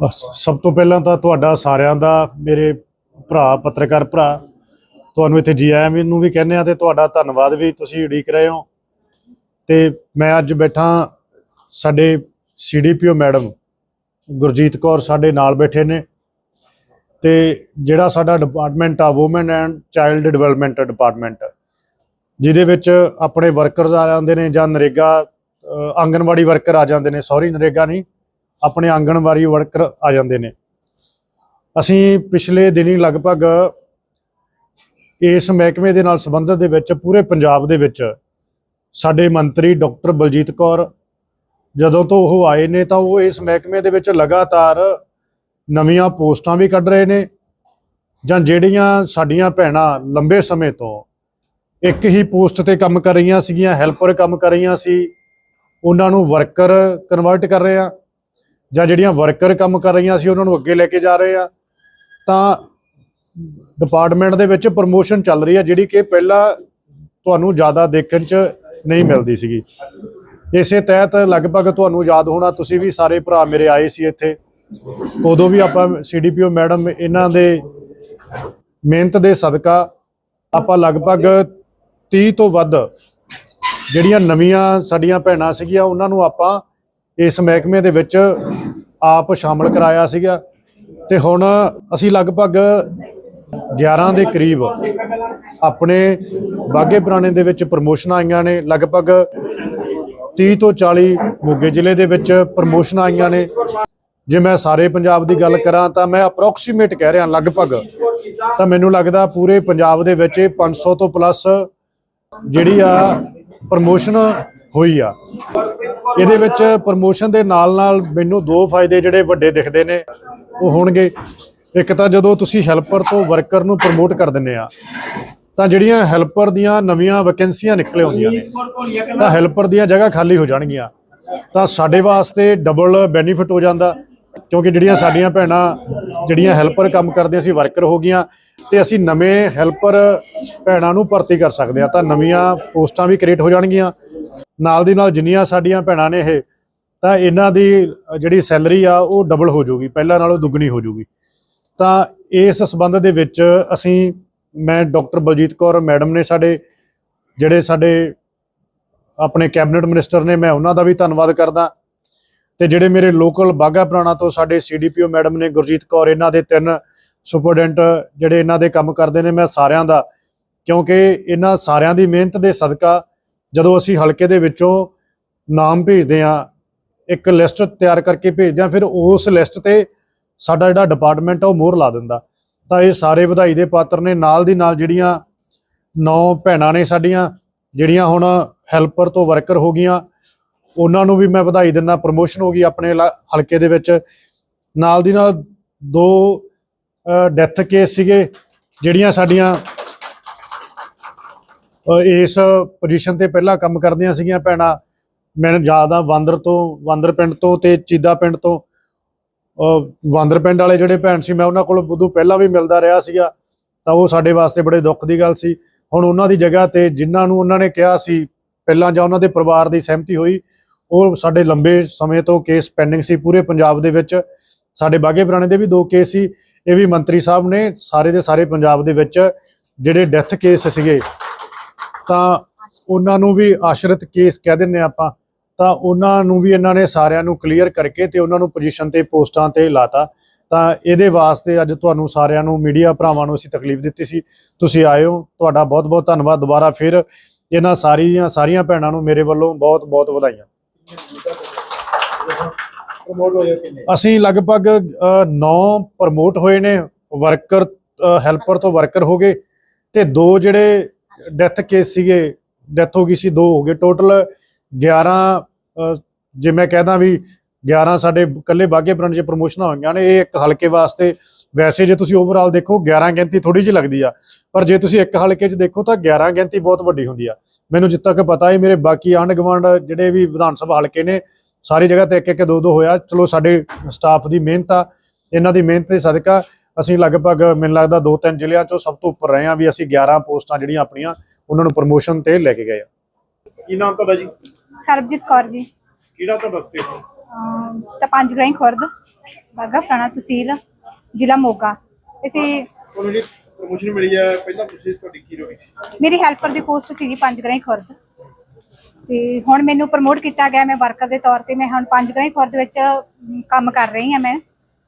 ਬਸ, ਸਭ ਤੋਂ ਪਹਿਲਾਂ ਤਾਂ ਤੁਹਾਡਾ ਸਾਰਿਆਂ ਦਾ, ਮੇਰੇ ਭਰਾ, ਪੱਤਰਕਾਰ ਭਰਾ, ਤੁਹਾਨੂੰ ਇੱਥੇ ਜੀ ਆਇਆਂ ਵੀ ਨੂੰ ਵੀ ਕਹਿੰਦੇ ਆ ਤੇ ਤੁਹਾਡਾ ਧੰਨਵਾਦ ਵੀ ਤੁਸੀਂ ਉਡੀਕ ਰਹੇ ਹੋ। ਤੇ ਮੈਂ ਅੱਜ ਬੈਠਾ ਸਾਡੇ ਸੀਡੀਪੀਓ ਮੈਡਮ ਗੁਰਜੀਤ ਕੌਰ ਸਾਡੇ ਨਾਲ ਬੈਠੇ ਨੇ ਤੇ ਜਿਹੜਾ ਸਾਡਾ ਡਿਪਾਰਟਮੈਂਟ ਆ woman and child development department ਜਿਹਦੇ ਵਿੱਚ ਆਪਣੇ ਵਰਕਰਸ ਆ ਜਾਂਦੇ ਨੇ ਜਾਂ ਨਰੇਗਾ ਆਂਗਨਵਾੜੀ ਵਰਕਰ ਆ ਜਾਂਦੇ ਨੇ ਸੌਰੀ ਨਰੇਗਾ ਨਹੀਂ ਆਪਣੇ ਆਂਗਣਵਾੜੀ ਵਰਕਰ ਆ ਜਾਂਦੇ ਨੇ। ਅਸੀਂ ਪਿਛਲੇ ਦਿਨੀ ਲਗਭਗ ਇਸ ਮਹਿਕਮੇ ਦੇ ਨਾਲ ਸੰਬੰਧਿਤ ਦੇ ਵਿੱਚ ਪੂਰੇ ਪੰਜਾਬ ਦੇ ਵਿੱਚ ਸਾਡੇ ਮੰਤਰੀ ਡਾਕਟਰ ਬਲਜੀਤ ਕੌਰ ਜਦੋਂ ਤੋਂ ਉਹ ਆਏ ਨੇ ਤਾਂ ਉਹ ਇਸ ਮਹਿਕਮੇ ਦੇ ਵਿੱਚ ਲਗਾਤਾਰ ਨਵੀਆਂ ਪੋਸਟਾਂ ਵੀ ਕੱਢ ਰਹੇ ਨੇ ਜਾਂ ਜਿਹੜੀਆਂ ਸਾਡੀਆਂ ਭੈਣਾਂ ਲੰਬੇ ਸਮੇਂ ਤੋਂ ਇੱਕ ਹੀ ਪੋਸਟ ਤੇ ਕੰਮ ਕਰ ਰਹੀਆਂ ਸੀਗੀਆਂ, ਹੈਲਪਰ ਕੰਮ ਕਰ ਰਹੀਆਂ ਸੀ, ਉਹਨਾਂ ਨੂੰ ਵਰਕਰ ਕਨਵਰਟ ਕਰ ਰਹੇ ਆ। ਜਾਂ ਜਿਹੜੀਆਂ ਵਰਕਰ ਕੰਮ ਕਰ ਰਹੀਆਂ ਸੀ, ਉਹਨਾਂ ਨੂੰ ਅੱਗੇ ਲੈ ਕੇ ਜਾ ਰਹੇ ਆ। ਤਾਂ ਡਿਪਾਰਟਮੈਂਟ ਦੇ ਵਿੱਚ ਪ੍ਰਮੋਸ਼ਨ ਚੱਲ ਰਹੀ ਹੈ ਜਿਹੜੀ ਕਿ ਪਹਿਲਾਂ ਤੁਹਾਨੂੰ ਜ਼ਿਆਦਾ ਦੇਖਣ 'ਚ ਨਹੀਂ ਮਿਲਦੀ ਸੀਗੀ। ਇਸੇ ਤਹਿਤ ਲਗਭਗ ਤੁਹਾਨੂੰ ਯਾਦ ਹੋਣਾ, ਤੁਸੀਂ ਵੀ ਸਾਰੇ ਭਰਾ ਮੇਰੇ ਆਏ ਸੀ ਇੱਥੇ। ਉਦੋਂ ਵੀ ਆਪਾਂ ਸੀਡੀਪੀਓ ਮੈਡਮ ਇਹਨਾਂ ਦੇ ਮਿਹਨਤ ਦੇ ਸਦਕਾ ਆਪਾਂ ਲਗਭਗ 30 ਤੋਂ ਵੱਧ ਜਿਹੜੀਆਂ ਨਵੀਆਂ ਸਾਡੀਆਂ ਭੈਣਾਂ ਸੀਗੀਆਂ, ਉਹਨਾਂ ਨੂੰ ਆਪਾਂ ਇਸ ਮਹਿਕਮੇ ਦੇ ਵਿੱਚ ਆਪ ਸ਼ਾਮਲ ਕਰਾਇਆ ਸੀਗਾ ਤੇ ਹੁਣ ਅਸੀਂ ਲਗਭਗ 11 ਦੇ ਕਰੀਬ ਆਪਣੇ ਬਾਗੇ ਪੁਰਾਣੇ ਦੇ ਵਿੱਚ ਪ੍ਰਮੋਸ਼ਨ ਆਈਆਂ ਨੇ, ਲਗਭਗ 30 ਤੋਂ 40 ਮੋਗੇ ਜ਼ਿਲ੍ਹੇ ਦੇ ਵਿੱਚ ਪ੍ਰਮੋਸ਼ਨ ਆਈਆਂ ਨੇ। ਜੇ ਮੈਂ ਸਾਰੇ ਪੰਜਾਬ ਦੀ ਗੱਲ ਕਰਾਂ ਤਾਂ ਮੈਂ ਅਪਰੋਕਸੀਮੇਟ ਕਹਿ ਰਿਹਾ ਲਗਭਗ, ਤਾਂ ਮੈਨੂੰ ਲੱਗਦਾ ਪੂਰੇ ਪੰਜਾਬ ਦੇ ਵਿੱਚ ਇਹ 500 ਤੋਂ ਪਲੱਸ ਜਿਹੜੀ ਆ ਪ੍ਰਮੋਸ਼ਨ ਹੋਈ ਆ। ਇਹਦੇ ਵਿੱਚ ਪ੍ਰਮੋਸ਼ਨ ਦੇ ਨਾਲ ਨਾਲ ਮੈਨੂੰ ਦੋ ਫਾਇਦੇ ਜਿਹੜੇ ਵੱਡੇ ਦਿਖਦੇ ਨੇ, ਉਹ ਹੋਣਗੇ। ਇੱਕ ਤਾਂ ਜਦੋਂ ਤੁਸੀਂ ਹੈਲਪਰ ਤੋਂ ਵਰਕਰ ਨੂੰ ਪ੍ਰਮੋਟ ਕਰ ਦਿੰਦੇ ਆ, ਤਾਂ ਜਿਹੜੀਆਂ ਹੈਲਪਰ ਦੀਆਂ ਨਵੀਆਂ ਵੈਕੈਂਸੀਆਂ ਨਿਕਲੇ ਆਉਂਦੀਆਂ ਨੇ, ਤਾਂ ਹੈਲਪਰ ਦੀਆਂ ਜਗ੍ਹਾ ਖਾਲੀ ਹੋ ਜਾਣਗੀਆਂ। ਤਾਂ ਸਾਡੇ ਵਾਸਤੇ ਡਬਲ ਬੈਨੀਫਿਟ ਹੋ ਜਾਂਦਾ, ਕਿਉਂਕਿ ਜਿਹੜੀਆਂ ਸਾਡੀਆਂ ਭੈਣਾਂ, ਜਿਹੜੀਆਂ ਹੈਲਪਰ ਕੰਮ ਕਰਦੀਆਂ ਸੀ ਵਰਕਰ ਹੋ ਗਈਆਂ ਤੇ ਅਸੀਂ ਨਵੇਂ ਹੈਲਪਰ ਭੈਣਾਂ ਨੂੰ ਭਰਤੀ ਕਰ ਸਕਦੇ ਆ ਤਾਂ ਨਵੀਆਂ ਪੋਸਟਾਂ ਵੀ ਕ੍ਰੀਏਟ ਹੋ ਜਾਣਗੀਆਂ। ਨਾਲ ਦੀ ਨਾਲ ਜਿੰਨੀਆਂ ਸਾਡੀਆਂ ਭੈਣਾਂ ਨੇ ਇਹ, ਤਾਂ ਇਹਨਾਂ ਦੀ ਜਿਹੜੀ ਸੈਲਰੀ ਆ, ਉਹ ਡਬਲ ਹੋ ਜਾਊਗੀ। ਪਹਿਲਾਂ ਨਾਲੋਂ ਦੁੱਗਣੀ ਹੋ ਜਾਊਗੀ। ਤਾਂ ਇਸ ਸਬੰਧ ਦੇ ਵਿੱਚ ਅਸੀਂ, ਮੈਂ ਡਾਕਟਰ ਬਲਜੀਤ ਕੌਰ ਮੈਡਮ ਨੇ ਸਾਡੇ, ਜਿਹੜੇ ਸਾਡੇ ਆਪਣੇ ਕੈਬਨਿਟ ਮਿਨਿਸਟਰ ਨੇ, ਮੈਂ ਉਹਨਾਂ ਦਾ ਵੀ ਧੰਨਵਾਦ ਕਰਦਾ। ਤੇ ਜਿਹੜੇ ਮੇਰੇ ਲੋਕਲ ਬਾਗਾ ਪੁਰਾਣਾ ਤੋਂ ਸਾਡੇ ਸੀਡੀਪੀਓ ਮੈਡਮ ਨੇ ਗੁਰਜੀਤ ਕੌਰ, ਇਹਨਾਂ ਦੇ ਤਿੰਨ ਸੁਪਰਡੈਂਟ ਜਿਹੜੇ ਇਹਨਾਂ ਦੇ ਕੰਮ ਕਰਦੇ ਨੇ, ਮੈਂ ਸਾਰਿਆਂ ਦਾ। ਕਿਉਂਕਿ ਇਹਨਾਂ ਸਾਰਿਆਂ ਦੀ ਮਿਹਨਤ ਦੇ ਸਦਕਾ ਜਦੋਂ ਅਸੀਂ ਹਲਕੇ ਦੇ ਵਿੱਚੋਂ ਨਾਮ ਭੇਜਦੇ ਆ ਇੱਕ ਲਿਸਟ ਤਿਆਰ ਕਰਕੇ ਭੇਜਦੇ ਆ ਫਿਰ ਉਸ ਲਿਸਟ ਤੇ ਸਾਡਾ ਜਿਹੜਾ ਡਿਪਾਰਟਮੈਂਟ ਆ, ਉਹ ਮੋਹਰ ਲਾ ਦਿੰਦਾ। ਤਾਂ ਇਹ ਸਾਰੇ ਵਧਾਈ ਦੇ ਪਾਤਰ ਨੇ। ਨਾਲ ਦੀ ਨਾਲ ਜਿਹੜੀਆਂ ਨੌ ਭੈਣਾਂ ਨੇ ਸਾਡੀਆਂ, ਜਿਹੜੀਆਂ ਹੁਣ ਹੈਲਪਰ ਤੋਂ ਵਰਕਰ ਹੋ ਗਈਆਂ, ਉਹਨਾਂ ਨੂੰ ਵੀ ਮੈਂ ਵਧਾਈ ਦਿੰਦਾ। ਪ੍ਰਮੋਸ਼ਨ ਹੋ ਗਈ ਆਪਣੇ ਲਾ- ਹਲਕੇ ਦੇ ਵਿੱਚ। ਨਾਲ ਦੀ ਨਾਲ ਦੋ ਡੈਥ ਕੇਸ ਸੀਗੇ ਜਿਹੜੀਆਂ ਸਾਡੀਆਂ ਇਸ ਪੋਜੀਸ਼ਨ ਤੇ ਪਹਿਲਾਂ ਕੰਮ ਕਰਦੀਆਂ ਸੀਗੀਆਂ ਭੈਣਾਂ। ਮੈਨੂੰ ਯਾਦ ਆ ਵਾਂਦਰ ਤੋਂ ਵਾਂਦਰ ਪਿੰਡ ਤੋਂ ਤੇ ਚੀਦਾ ਪਿੰਡ ਤੋਂ। ਅ, ਵਾਂਦਰ ਪਿੰਡ ਵਾਲੇ ਜਿਹੜੇ ਭੈਣ ਸੀ ਮੈਂ ਉਹਨਾਂ ਕੋਲ ਉਦੋਂ ਪਹਿਲਾਂ ਵੀ ਮਿਲਦਾ ਰਿਹਾ ਸੀਗਾ। ਤਾਂ ਉਹ ਸਾਡੇ ਵਾਸਤੇ ਬੜੇ ਦੁੱਖ ਦੀ ਗੱਲ ਸੀ। ਹੁਣ ਉਹਨਾਂ ਦੀ ਜਗ੍ਹਾ ਤੇ ਜਿਨ੍ਹਾਂ ਨੂੰ ਉਹਨਾਂ ਨੇ ਕਿਹਾ ਸੀ ਪਹਿਲਾਂ ਜਾਂ ਉਹਨਾਂ ਦੇ ਪਰਿਵਾਰ ਦੀ ਸਹਿਮਤੀ ਹੋਈ ਉਹ ਸਾਡੇ ਲੰਬੇ ਸਮੇਂ ਤੋਂ ਕੇਸ ਪੈਂਡਿੰਗ ਸੀ। ਪੂਰੇ ਪੰਜਾਬ ਦੇ ਵਿੱਚ ਸਾਡੇ ਬਾਗੇ ਪੁਰਾਣੇ ਦੇ ਵੀ ਦੋ ਕੇਸ ਸੀ। ਇਹ ਵੀ ਮੰਤਰੀ ਸਾਹਿਬ ਨੇ ਸਾਰੇ ਦੇ ਸਾਰੇ ਪੰਜਾਬ ਦੇ ਵਿੱਚ ਜਿਹੜੇ ਡੈਥ ਕੇਸ ਸੀਗੇ, ਤਾਂ ਉਹਨਾਂ ਨੂੰ ਵੀ ਆਸ਼ਰਿਤ ਕੇਸ ਕਹਿ ਦਿੰਨੇ ਆਪਾਂ, ਤਾਂ ਉਹਨਾਂ ਨੂੰ ਵੀ ਇਹਨਾਂ ਨੇ ਸਾਰਿਆਂ ਨੂੰ ਕਲੀਅਰ ਕਰਕੇ ਤੇ ਉਹਨਾਂ ਨੂੰ ਪੋਜੀਸ਼ਨ ਤੇ ਪੋਸਟਾਂ ਤੇ ਲਾਤਾ। ਤਾਂ ਇਹਦੇ ਵਾਸਤੇ ਅੱਜ ਤੁਹਾਨੂੰ ਸਾਰਿਆਂ ਨੂੰ ਮੀਡੀਆ ਭਰਾਵਾਂ ਨੂੰ ਅਸੀਂ ਤਕਲੀਫ ਦਿੱਤੀ ਸੀ। ਤੁਸੀਂ ਆਏ ਹੋ ਤੁਹਾਡਾ ਬਹੁਤ ਬਹੁਤ ਧੰਨਵਾਦ। ਦੁਬਾਰਾ ਫਿਰ ਇਹਨਾਂ ਸਾਰੀਆਂ ਸਾਰੀਆਂ ਭੈਣਾਂ ਨੂੰ ਮੇਰੇ ਵੱਲੋਂ ਬਹੁਤ ਬਹੁਤ ਵਧਾਈਆਂ। ਪ੍ਰਮੋਟ ਹੋਏ ਕਿੰਨੇ ਅਸੀਂ ਲਗਭਗ 9 ਪ੍ਰਮੋਟ ਹੋਏ ਨੇ ਵਰਕਰ ਹੈਲਪਰ ਤੋਂ ਵਰਕਰ ਹੋ ਗਏ ਤੇ ਦੋ ਜਿਹੜੇ ਡੈਥ ਕੇਸ ਸੀਗੇ ਡੈਥ ਹੋ ਗਈ ਸੀ, ਦੋ ਹੋ ਗਏ ਟੋਟਲ 11 ਜੇ ਮੈਂ ਕਹਦਾ ਵੀ 11 ਸਾਡੇ ਕੱਲੇ ਬਾਗੇ ਪੁਰਾਣੇ ਚ ਪ੍ਰਮੋਸ਼ਨਾਂ ਹੋਈਆਂ ਨੇ, ਇਹ ਇੱਕ ਹਲਕੇ ਵਾਸਤੇ ਵੈਸੇ ਜੇ ਤੁਸੀਂ ਓਵਰਆਲ ਦੇਖੋ 11 ਗਿਣਤੀ ਥੋੜੀ ਜਿਹੀ ਲੱਗਦੀ ਆ, ਪਰ ਜੇ ਤੁਸੀਂ ਇੱਕ ਹਲਕੇ 'ਚ ਦੇਖੋ ਤਾਂ 11 ਗਿਣਤੀ ਬਹੁਤ ਵੱਡੀ ਹੁੰਦੀ ਆ। ਮੈਨੂੰ ਜਿੱਤ ਤੱਕ ਪਤਾ ਹੈ ਮੇਰੇ ਬਾਕੀ ਆਂਢ ਗੁਆਂਢ ਜਿਹੜੇ ਵੀ ਵਿਧਾਨ ਸਭਾ ਹਲਕੇ ਨੇ ਸਾਰੀ ਜਗ੍ਹਾ ਤੇ ਇੱਕ ਇੱਕ ਦੋ ਦੋ ਹੋਇਆ। ਚਲੋ ਸਾਡੇ ਸਟਾਫ ਦੀ ਮਿਹਨਤ ਆ ਇਹਨਾਂ ਦੀ ਮਿਹਨਤ ਦੇ ਸਦਕਾ ਅਸੀਂ ਲਗਭਗ ਮੈਨੂੰ ਲੱਗਦਾ ਦੋ ਤਿੰਨ ਜ਼ਿਲ੍ਹਿਆਂ ਚੋਂ ਸਭ ਤੋਂ ਉੱਪਰ ਰਹੇ ਆ ਵੀ ਅਸੀਂ 11 ਪੋਸਟਾਂ ਜਿਹੜੀਆਂ ਆਪਣੀਆਂ ਉਹਨਾਂ ਨੂੰ ਪ੍ਰਮੋਸ਼ਨ ਤੇ ਲੈ ਕੇ ਗਏ ਆ। ਕੀ ਨਾਮ ਤੁਹਾਡਾ ਜੀ? ਸਰਬਜੀਤ ਕੌਰ ਜੀ। ਕਿਹੜਾ ਤੁਹਾਡਾ ਅਮ ਤਾਂ ਪੰਜ ਗ੍ਰਾਈ ਖੁਰਦ ਬਾਗਾ ਪੁਰਾਣਾ ਤਹਿਸੀਲ ਜ਼ਿਲ੍ਹਾ ਮੋਗਾ। ਅਸੀਂ ਤੁਹਾਨੂੰ ਜਿਹੜੀ ਪ੍ਰਮੋਸ਼ਨ ਮਿਲੀ ਹੈ। ਪਹਿਲਾਂ ਤੁਸੀਂ ਤੁਹਾਡੀ ਕੀ ਰੋਈ ਸੀ? ਮੇਰੀ ਹੈਲਪਰ ਦੀ ਪੋਸਟ ਸੀਗੀ ਪੰਜ ਗ੍ਰਾਈ ਖੁਰਦ। ਤੇ ਹੁਣ ਮੈਨੂੰ ਪ੍ਰਮੋਟ ਕੀਤਾ ਗਿਆ, ਮੈਂ ਵਰਕਰ ਦੇ ਤੌਰ ਤੇ, ਮੈਂ ਹੁਣ ਪੰਜ ਗ੍ਰਾਈ ਦੇ ਵਿੱਚ ਕੰਮ ਕਰ ਰਹੀ ਹਾਂ ਮੈਂ।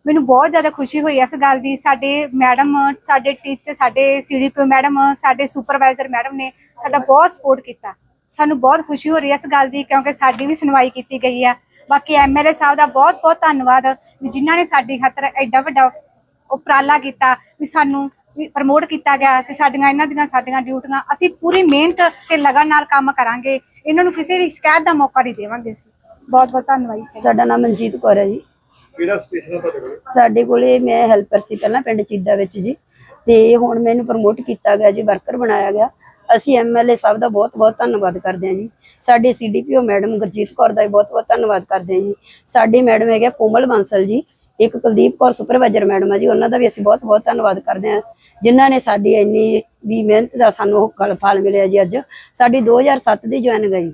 ਮੈਨੂੰ ਬਹੁਤ ਜ਼ਿਆਦਾ ਖੁਸ਼ੀ ਹੋਈ ਇਸ ਗੱਲ ਦੀ। ਸਾਡੇ ਮੈਡਮ, ਸਾਡੇ ਟੀਚਰ ਸਾਡੇ ਸੀਡੀਪੀ ਮੈਡਮ, ਸਾਡੇ ਸੁਪਰਵਾਈਜ਼ਰ ਮੈਡਮ ਨੇ ਸਾਡਾ ਬਹੁਤ ਸਪੋਰਟ ਕੀਤਾ। ਸਾਨੂੰ ਬਹੁਤ ਖੁਸ਼ੀ ਹੋ ਰਹੀ ਹੈ ਇਸ ਗੱਲ ਦੀ, ਕਿਉਂਕਿ ਸਾਡੀ ਵੀ ਸੁਣਵਾਈ ਕੀਤੀ ਗਈ ਆ। ਬਾਕੀ ਐਮਐਲਏ ਸਾਹਿਬ ਦਾ ਬਹੁਤ ਬਹੁਤ ਧੰਨਵਾਦ ਵੀ ਜਿਨ੍ਹਾਂ ਨੇ ਸਾਡੀ ਖਾਤਰ ਐਡਾ ਵੱਡਾ ਉਪਰਾਲਾ ਕੀਤਾ, ਵੀ ਸਾਨੂੰ ਪ੍ਰਮੋਟ ਕੀਤਾ ਗਿਆ ਤੇ ਸਾਡੀਆਂ, ਇਹਨਾਂ ਦੀਆਂ ਸਾਡੀਆਂ ਡਿਊਟੀਆਂ, ਅਸੀਂ ਪੂਰੀ ਮਿਹਨਤ ਤੇ ਲਗਨ ਨਾਲ ਕੰਮ ਕਰਾਂਗੇ। ਇਹਨਾਂ ਨੂੰ ਕਿਸੇ ਵੀ ਸ਼ਿਕਾਇਤ ਦਾ ਮੌਕਾ ਨਹੀਂ ਦੇਵਾਂਗੇ ਅਸੀਂ। ਬਹੁਤ ਬਹੁਤ ਧੰਨਵਾਦ। ਸਾਡਾ ਨਾਮ ਮਨਜੀਤ ਕੌਰ ਹੈ ਜੀ। ਕਿਹੜਾ ਸਟੇਸ਼ਨ ਹੈ ਤੁਹਾਡੇ ਕੋਲ? ਸਾਡੇ ਕੋਲੇ ਮੈਂ ਹੈਲਪਰ ਸੀ ਪਹਿਲਾਂ ਪਿੰਡ ਚੀਦਾ ਵਿੱਚ ਜੀ। ਤੇ ਹੁਣ ਮੈਨੂੰ ਪ੍ਰਮੋਟ ਕੀਤਾ ਗਿਆ ਜੀ ਵਰਕਰ ਬਣਾਇਆ ਗਿਆ। ਅਸੀਂ ਐਮਐਲਏ ਸਾਹਿਬ ਦਾ ਬਹੁਤ ਬਹੁਤ ਧੰਨਵਾਦ ਕਰਦੇ ਹਾਂ ਜੀ। ਸਾਡੇ ਸੀਡੀਪੀਓ ਮੈਡਮ ਗੁਰਜੀਤ ਕੌਰ ਦਾ ਵੀ ਬਹੁਤ ਬਹੁਤ ਧੰਨਵਾਦ ਕਰਦੇ ਹਾਂ ਜੀ। ਸਾਡੇ ਮੈਡਮ ਹੈਗੇ ਆ ਕੋਮਲ ਬਾਂਸਲ ਜੀ। ਇੱਕ ਕੁਲਦੀਪ ਕੌਰ ਸੁਪਰਵਾਈਜ਼ਰ ਮੈਡਮ ਆ ਜੀ ਉਹਨਾਂ ਦਾ ਵੀ ਅਸੀਂ ਬਹੁਤ ਬਹੁਤ ਧੰਨਵਾਦ ਕਰਦੇ ਹਾਂ। ਜਿਨ੍ਹਾਂ ਨੇ ਸਾਡੀ ਇੰਨੀ ਵੀ ਮਿਹਨਤ ਦਾ ਸਾਨੂੰ ਉਹ ਫਲ ਫਲ ਮਿਲਿਆ ਜੀ ਅੱਜ। ਸਾਡੀ 2007 ਦੀ ਜੁਆਇਨ ਗਈ।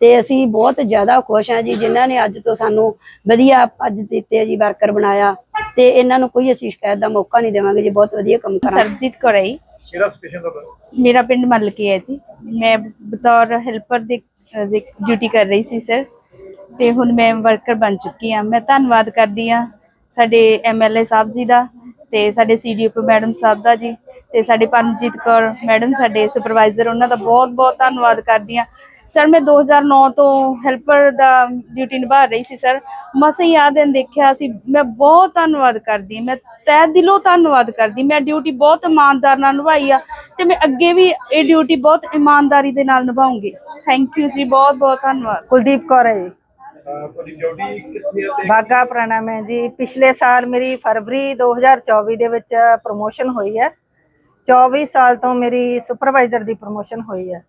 ਤੇ ਅਸੀਂ ਬਹੁਤ ਜ਼ਿਆਦਾ ਖੁਸ਼ ਹਾਂ ਜੀ ਜਿਨ੍ਹਾਂ ਨੇ ਅੱਜ ਤੋਂ ਸਾਨੂੰ ਵਧੀਆ ਅੱਜ ਦਿੱਤੇ ਜੀ ਵਰਕਰ ਬਣਾਇਆ। ਤੇ ਇਹਨਾਂ ਨੂੰ ਕੋਈ ਅਸੀਂ ਸ਼ਿਕਾਇਤ ਦਾ ਮੌਕਾ ਨਹੀਂ ਦੇਵਾਂਗੇ ਜੀ ਬਹੁਤ ਵਧੀਆ ਕੰਮ ਸਰਜੀਤ ਕੌਰ ਸਟੇਸ਼ਨ ਤੁਹਾਡਾ ਮੇਰਾ ਪਿੰਡ ਮਲਕੀ ਹੈ ਜੀ। ਮੈਂ ਬਤੌਰ ਹੈਲਪਰ ਦੀ ਡਿਊਟੀ ਕਰ ਰਹੀ ਸੀ ਸਰ ਤੇ ਹੁਣ ਮੈਂ ਵਰਕਰ ਬਣ ਚੁੱਕੀ ਹਾਂ। ਮੈਂ ਧੰਨਵਾਦ ਕਰਦੀ ਹਾਂ ਸਾਡੇ ਐਮਐਲਏ ਸਾਹਿਬ ਜੀ ਦਾ। ਤੇ ਸਾਡੇ ਸੀਡੀਓ ਮੈਡਮ ਸਾਹਿਬ ਦਾ ਜੀ, ਤੇ ਸਾਡੇ ਪਰਮਜੀਤ ਕੌਰ ਮੈਡਮ ਸਾਡੇ ਸੁਪਰਵਾਈਜ਼ਰ ਉਹਨਾਂ ਦਾ ਬਹੁਤ ਬਹੁਤ ਧੰਨਵਾਦ ਕਰਦੀ ਹਾਂ। ਸਰ ਮੈਂ 2009 ਤੋਂ ਹੈਲਪਰ ਦਾ ਡਿਊਟੀ ਨਿਭਾ ਰਹੀ ਸੀ ਸਰ ਮਸੇ ਹੀ ਆ ਦਿਨ ਦੇਖਿਆ ਸੀ, ਮੈਂ ਬਹੁਤ ਧੰਨਵਾਦ ਕਰਦੀ ਹਾਂ। ਮੈਂ ਤਹਿ ਦਿਲੋਂ ਧੰਨਵਾਦ ਕਰਦੀ ਮੈਂ ਡਿਊਟੀ ਬਹੁਤ ਇਮਾਨਦਾਰ ਨਾਲ ਨਿਭਾਈ ਆ ਤੇ ਮੈਂ ਅੱਗੇ ਵੀ ਇਹ ਡਿਊਟੀ ਬਹੁਤ ਇਮਾਨਦਾਰੀ ਦੇ ਨਾਲ ਨਿਭਾਉਂਗੀ। ਥੈਂਕ ਯੂ ਜੀ, ਬਹੁਤ ਬਹੁਤ ਧੰਨਵਾਦ। ਕੁਲਦੀਪ ਕੌਰ ਹੈ ਜੀ। ਤੁਹਾਡੀ ਡਿਊਟੀ ਕਿੱਥੇ ਹੈ ਬਾਗਾ ਪੁਰਾਣਾ ਮੈਂ ਜੀ। ਪਿਛਲੇ ਸਾਲ ਮੇਰੀ ਫਰਵਰੀ 2024 ਦੇ ਵਿੱਚ ਪ੍ਰਮੋਸ਼ਨ ਹੋਈ ਹੈ। 24 ਸਾਲ ਤੋਂ ਮੇਰੀ ਸੁਪਰਵਾਈਜ਼ਰ ਦੀ ਪ੍ਰਮੋਸ਼ਨ ਹੋਈ ਹੈ।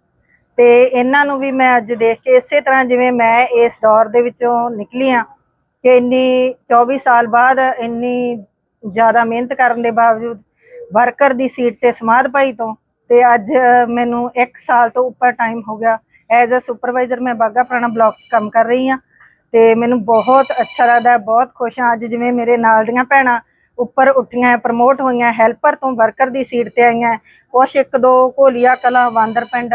ਤੇ ਇਹਨਾਂ ਨੂੰ ਵੀ ਮੈਂ ਅੱਜ ਦੇਖ ਕੇ ਇਸੇ ਤਰ੍ਹਾਂ ਜਿਵੇਂ ਮੈਂ ਇਸ ਦੌਰ ਦੇ ਵਿੱਚੋਂ ਨਿਕਲੀ ਆ ਕਿ ਇੰਨੀ 24 ਸਾਲ ਬਾਅਦ ਇੰਨੀ ਜ਼ਿਆਦਾ ਮਿਹਨਤ ਕਰਨ ਦੇ ਬਾਵਜੂਦ ਵਰਕਰ ਦੀ ਸੀਟ ਤੇ ਸਮਾਧ ਪਾਈ ਤੋਂ ਤੇ ਅੱਜ ਮੈਨੂੰ 1 ਸਾਲ ਤੋਂ ਉੱਪਰ ਟਾਈਮ ਹੋ ਗਿਆ। ਐਜ਼ ਅ ਸੁਪਰਵਾਈਜ਼ਰ ਮੈਂ ਬਾਗਾ ਪੁਰਾਣਾ ਬਲਾਕ 'ਚ ਕੰਮ ਕਰ ਰਹੀ ਹਾਂ। ਤੇ ਮੈਨੂੰ ਬਹੁਤ ਅੱਛਾ ਲੱਗਦਾ, ਬਹੁਤ ਖੁਸ਼ ਹਾਂ। ਅੱਜ ਜਿਵੇਂ ਮੇਰੇ ਨਾਲ ਦੀਆਂ ਭੈਣਾਂ ਉੱਪਰ ਉੱਠੀਆਂ ਪ੍ਰਮੋਟ ਹੋਈਆਂ ਹੈਲਪਰ ਤੋਂ ਵਰਕਰ ਦੀ ਸੀਟ ਤੇ ਆਈਆਂ। ਕੁਛ ਇੱਕ ਦੋ ਘੋਲੀਆ ਕਲਾਂ, ਵਾਂਦਰ ਪਿੰਡ,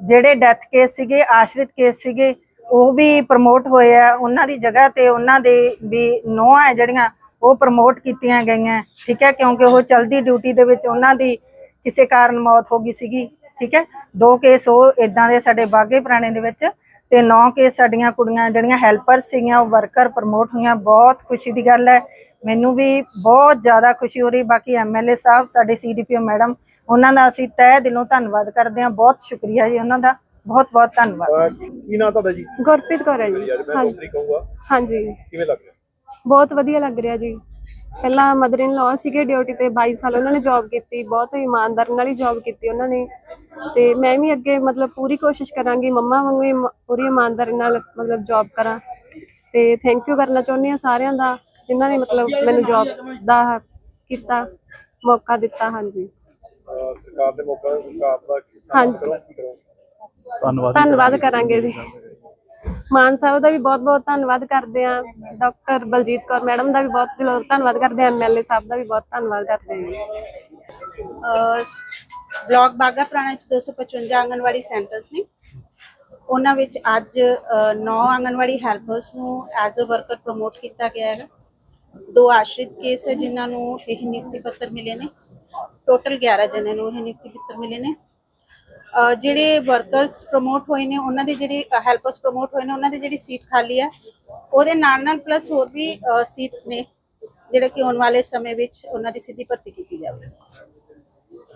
ਜਿਹੜੇ ਡੈਥ ਕੇਸ ਸੀਗੇ, ਆਸ਼ਰਿਤ ਕੇਸ ਸੀਗੇ, ਉਹ ਵੀ ਪ੍ਰਮੋਟ ਹੋਏ ਆ। ਉਹਨਾਂ ਦੀ ਜਗ੍ਹਾ ਤੇ ਉਹਨਾਂ ਦੇ ਵੀ ਨੋਹਾਂ ਹੈ ਜਿਹੜੀਆਂ, ਉਹ ਪ੍ਰਮੋਟ ਕੀਤੀਆਂ ਗਈਆਂ। ਠੀਕ ਹੈ, ਕਿਉਂਕਿ ਉਹ ਚਲਦੀ ਡਿਊਟੀ ਦੇ ਵਿੱਚ ਉਹਨਾਂ ਦੀ ਕਿਸੇ ਕਾਰਨ ਮੌਤ ਹੋ ਗਈ ਸੀਗੀ। ਠੀਕ ਹੈ, ਦੋ ਕੇਸ ਉਹ ਇਦਾਂ ਦੇ ਸਾਡੇ ਬਾਗੇ ਪੁਰਾਣੇ ਦੇ ਵਿੱਚ ਤੇ ਨੌ ਕੇਸ ਸਾਡੀਆਂ ਕੁੜੀਆਂ ਜਿਹੜੀਆਂ ਹੈਲਪਰ ਸੀਗੀਆਂ ਉਹ ਵਰਕਰ ਪ੍ਰਮੋਟ ਹੋਈਆਂ। ਬਹੁਤ ਖੁਸ਼ੀ ਦੀ ਗੱਲ ਹੈ। ਮੈਨੂੰ ਵੀ ਬਹੁਤ ਜ਼ਿਆਦਾ ਖੁਸ਼ੀ ਹੋ ਰਹੀ। ਬਾਕੀ ਐਮਐਲਏ ਸਾਹਿਬ ਸਾਡੇ ਸੀਡੀਪੀਓ ਮੈਡਮ ਉਹਨਾਂ ਦਾ ਅਸੀਂ ਤਹਿ ਦਿਲੋਂ ਧੰਨਵਾਦ ਕਰਦੇ ਹਾਂ। ਬਹੁਤ ਸ਼ੁਕਰੀਆ ਜੀ ਉਹਨਾਂ ਦਾ। ਬਹੁਤ ਬਹੁਤ ਧੰਨਵਾਦ। ਕੀ ਨਾਮ ਤੁਹਾਡਾ ਜੀ? ਗੁਰਪ੍ਰੀਤ ਕੌਰ ਹੈ ਜੀ। ਕਹੂੰਗਾ ਹਾਂਜੀ। ਕਿਵੇਂ ਲੱਗ ਰਿਹਾ? ਬਹੁਤ ਵਧੀਆ ਲੱਗ ਰਿਹਾ ਜੀ। ਪਹਿਲਾਂ ਮਦਰ ਇਨ ਲਾਅ ਸੀਗੇ ਡਿਊਟੀ ਤੇ 22 ਸਾਲ ਉਹਨਾਂ ਨੇ ਜੌਬ ਕੀਤੀ। ਬਹੁਤ ਇਮਾਨਦਾਰ ਨਾਲ ਹੀ ਜੌਬ ਕੀਤੀ ਉਹਨਾਂ ਨੇ। ਤੇ ਮੈਂ ਵੀ ਅੱਗੇ ਮਤਲਬ ਪੂਰੀ ਕੋਸ਼ਿਸ਼ ਕਰਾਂਗੀ ਮੰਮਾ ਵਾਂਗੂ ਹੀ ਪੂਰੀ ਇਮਾਨਦਾਰੀ ਨਾਲ ਮਤਲਬ ਜੌਬ ਕਰਾਂ। ਤੇ ਥੈਂਕ ਯੂ ਕਰਨਾ ਚਾਹੁੰਦੀ ਹਾਂ ਸਾਰਿਆਂ ਦਾ ਜਿਨ੍ਹਾਂ ਨੇ ਮਤਲਬ ਮੈਨੂੰ ਜੌਬ ਦਾ ਕੀਤਾ ਮੌਕਾ ਦਿੱਤਾ ਹਾਂਜੀ। ਅਹ ਸਰਕਾਰ ਦੇ ਮੌਕਾ ਸਰਕਾਰ ਦਾ ਕੀ ਹਾਂਜੀ। ਕਰੋ, ਕੀ ਕਰੋ ਧੰਨਵਾਦ ਕਰਾਂਗੇ ਜੀ। ਮਾਨ ਸਾਹਿਬ ਦਾ ਵੀ ਬਹੁਤ ਬਹੁਤ ਧੰਨਵਾਦ ਕਰਦੇ ਆ ਡਾਕਟਰ ਬਲਜੀਤ ਕੌਰ ਮੈਡਮ ਦਾ ਵੀ ਬਹੁਤ ਦਿਲੋਂ ਧੰਨਵਾਦ ਕਰਦੇ ਆ ਐਮਐਲਏ ਸਾਹਿਬ ਦਾ ਵੀ ਬਹੁਤ ਧੰਨਵਾਦ ਕਰਦੇ ਹਾਂ। ਬਲਾਕ ਬਾਗਾ ਪੁਰਾਣਾ ਚ 255 ਆਂਗਨਵਾੜੀ ਸੈਂਟਰਸ ਨੇ। ਉਹਨਾਂ ਵਿੱਚ ਅੱਜ 9 ਆਂਗਨਵਾੜੀ ਹੈਲਪਰਸ ਨੂੰ ਐਜ਼ ਅ ਵਰਕਰ ਪ੍ਰਮੋਟ ਕੀਤਾ ਗਿਆ ਹੈ ਦੋ ਆਸ਼ਰਿਤ ਕੇਸ ਹੈ ਜਿਨ੍ਹਾਂ ਨੂੰ ਇਹ ਨਿਯੁਕਤੀ ਪੱਤਰ ਮਿਲੇ ਨੇ। ਟੋਟਲ 11 ਜਣਿਆਂ ਨੂੰ ਇਹ ਨਿਯੁਕਤੀ ਪੱਤਰ ਮਿਲੇ ਨੇ। ਜਿਹੜੇ ਵਰਕਰਸ ਪ੍ਰਮੋਟ ਹੋਏ ਨੇ, ਉਹਨਾਂ ਦੇ ਜਿਹੜੇ ਹੈਲਪਰਸ ਪ੍ਰਮੋਟ ਹੋਏ ਨੇ, ਉਹਨਾਂ ਦੀ ਜਿਹੜੀ ਸੀਟ ਖਾਲੀ ਹੈ ਉਹਦੇ ਨਾਲ ਨਾਲ ਪਲੱਸ ਹੋਰ ਵੀ ਸੀਟਸ ਨੇ, ਜਿਹੜੇ ਕਿ ਆਉਣ ਵਾਲੇ ਸਮੇਂ ਵਿੱਚ ਉਹਨਾਂ ਦੀ ਸਿੱਧੀ ਭਰਤੀ ਕੀਤੀ ਜਾਵੇ।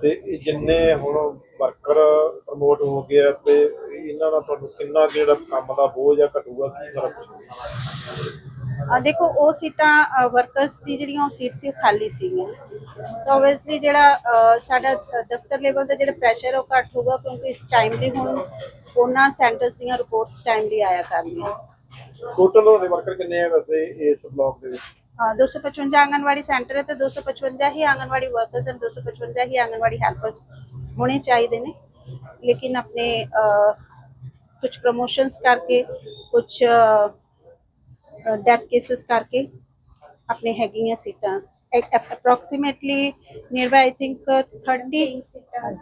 ਤੇ ਇਹ ਜਿੰਨੇ ਹੁਣ ਵਰਕਰ ਪ੍ਰਮੋਟ ਹੋ ਗਏ ਆ ਤੇ ਇਹਨਾਂ ਦਾ ਤੁਹਾਨੂੰ ਕਿੰਨਾ ਜਿਹੜਾ ਕੰਮ ਦਾ ਬੋਝ ਆ ਘਟੂਗਾ ਕੀ ਫ਼ਰਕ ਆ ਦੇਖੋ ਉਹ ਸੀਟਾਂ ਵਰਕਰਸ ਦੀ ਜਿਹੜੀਆਂ ਉਹ ਸੀਟ ਸੀ ਉਹ ਖਾਲੀ ਸੀਗੀਆਂ। ਤਾਂ ਆਬਵੀਅਸਲੀ ਜਿਹੜਾ ਸਾਡਾ ਦ- ਦਫ਼ਤਰ ਲੈਵਲ ਦਾ ਜਿਹੜਾ ਪ੍ਰੈਸ਼ਰ ਉਹ ਘੱਟ ਹੋਊਗਾ ਕਿਉਂਕਿ ਇਸ ਟਾਈਮਲੀ ਹੁਣ ਉਹਨਾਂ ਸੈਂਟਰਸ ਦੀਆਂ ਰਿਪੋਰਟਸ ਟਾਈਮਲੀ ਆਇਆ ਕਰਨੀਆਂ ਟੋਟਲ ਤੁਹਾਡੇ ਵਰਕਰ ਕਿੰਨੇ ਆ ਵੈਸੇ ਇਸ ਬਲਾਕ ਦੇ ਵਿੱਚ? ਅ, 255 ਆਂਗਨਵਾੜੀ ਸੈਂਟਰ ਹੈ ਤੇ 255 ਹੀ ਆਂਗਨਵਾੜੀ ਵਰਕਰਸ ਹਨ 255 ਹੀ ਆਂਗਨਵਾੜੀ ਹੈਲਪਰਸ ਹੋਣੇ ਚਾਹੀਦੇ ਨੇ ਲੇਕਿਨ ਆਪਣੇ ਕੁਝ ਪ੍ਰੋਮੋਸ਼ਨਸ ਕਰਕੇ ਕੁਝ ਡੈਥ ਕੇसेस ਕਰਕੇ ਆਪਣੇ ਹੈਗੀਆਂ ਸੀਟਾਂ approximately near by I think 30 ਸੀਟਾਂ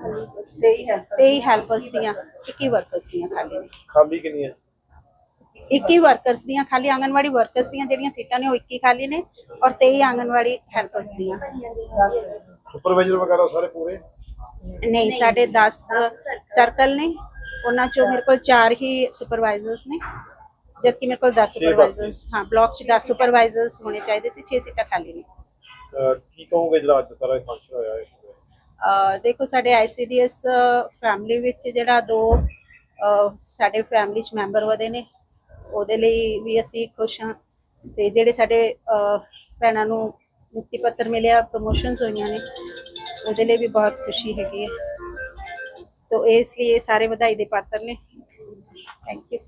ਤੇਈ ਹੈਲਪਰਸ ਦੀਆਂ 21 ਵਰਕਰਸ ਦੀਆਂ ਖਾਲੀ ਨੇ ਖਾਲੀ ਕਿੰਨੀਆਂ 21 ਵਰਕਰਸ ਦੀਆਂ ਖਾਲੀ ਆਂਗਨਵਾੜੀ ਵਰਕਰਸ ਦੀਆਂ ਜਿਹੜੀਆਂ ਸੀਟਾਂ ਨੇ ਉਹ 21 ਖਾਲੀ ਨੇ ਔਰ 23 ਆਂਗਨਵਾੜੀ ਹੈਲਪਰਸ ਦੀਆਂ। ਸੁਪਰਵਾਈਜ਼ਰ ਵਗੈਰਾ ਸਾਰੇ ਪੂਰੇ? ਨਹੀਂ ਸਾਡੇ 10 ਸਰਕਲ ਨੇ। ਉਹਨਾਂ ਚੋਂ ਮੇਰੇ ਕੋਲ 4 ਹੀ ਸੁਪਰਵਾਈਜ਼ਰਸ ਨੇ। ਜਦਕਿ ਮੇਰੇ ਕੋਲ 10 ਸੁਪਰਵਾਈਜ਼ਰਸ ਹਾਂ ਬਲਾਕ 'ਚ 10 ਸੁਪਰਵਾਈਜ਼ਰਸ ਹੋਣੇ ਚਾਹੀਦੇ ਸੀ 6 ਸੀਟਾਂ ਖਾਲੀ ਨੇ। ਕੀ ਕਹੋਗੇ ਜਿਹੜਾ ਅੱਜ ਸਾਰਾ ਫੰਕਸ਼ਨ ਹੋਇਆ ਹੈ ਦੇਖੋ ਸਾਡੇ ਆਈਸੀਡੀਐਸ ਫੈਮਿਲੀ ਵਿੱਚ ਜਿਹੜਾ ਦੋ ਸਾਡੇ ਫੈਮਿਲੀ ਚ ਮੈਂਬਰ ਵਧੇ ਨੇ। ਉਹਦੇ ਲਈ ਵੀ ਅਸੀਂ ਖੁਸ਼ ਹਾਂ। ਤੇ ਜਿਹੜੇ ਸਾਡੇ ਭੈਣਾਂ ਨੂੰ ਨਿਯੁਕਤੀ ਪੱਤਰ ਮਿਲਿਆ ਪ੍ਰੋਮੋਸ਼ਨਸ ਹੋਈਆਂ ਨੇ, ਉਹਦੇ ਲਈ ਵੀ ਬਹੁਤ ਖੁਸ਼ੀ ਹੈਗੀ ਹੈ। ਤੋ ਇਸ ਲਈ ਇਹ ਸਾਰੇ ਵਧਾਈ ਦੇ ਪਾਤਰ ਨੇ। Thank you